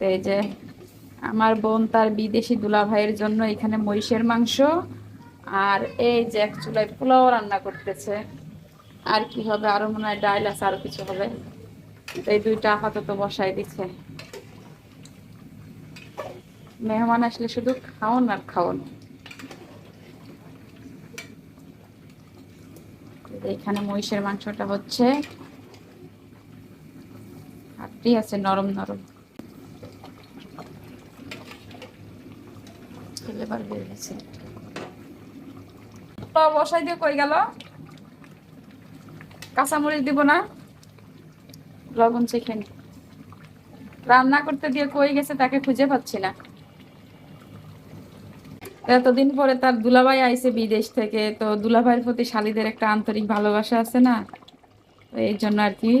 এই যে আমার বোন তার বিদেশি দুলা ভাইয়ের জন্য এখানে মহিষের মাংস। আর এই যে এক চুলায় পোলাও রান্না করতেছে। আর কি হবে? আরও মনে হয় ডাইল আছে, আরও কিছু হবে। এই দুইটা আপাতত বসাই দিচ্ছে। মেহমান আসলে শুধু খাওন আর খাওন। এখানে মহিষের মাংসটা হচ্ছে। হাড্ডি আছে, নরম নরম। বসাই দিয়ে কই গেল? কাঁচামরিচ দিব না? লবণ রান্না করতে দিয়ে কই গেছে তাকে খুঁজে পাচ্ছি না। এতদিন পরে তার দুলাভাই আইছে বিদেশ থেকে, তো দুলাভাইয়ের প্রতি শালিদের একটা আন্তরিক ভালোবাসা আছে না? এই জন্য আর কি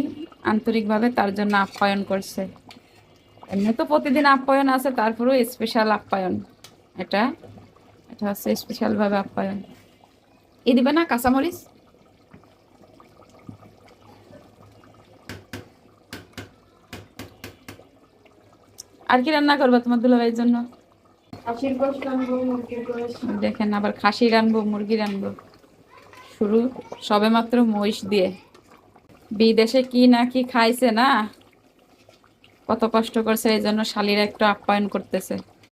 আন্তরিকভাবে তার জন্য আপ্যায়ন করছে। এমনি তো প্রতিদিন আপ্যায়ন আছে, তারপরেও স্পেশাল আপ্যায়ন। এটা এটা হচ্ছে স্পেশাল ভাবে আপ্যায়ন। এ দিবে না কাঁচামরিচ? আর কি রান্না করবে তোমার দুলাভাইয়ের জন্য? দেখেন আবার খাসি রানবো মুরগি রানবো শুরু সবে মাত্র মহিষ দিয়ে। বিদেশে কি না কি খাইছে না? কত কষ্ট করছে এই জন্য শালিরা একটু আপ্যায়ন করতেছে।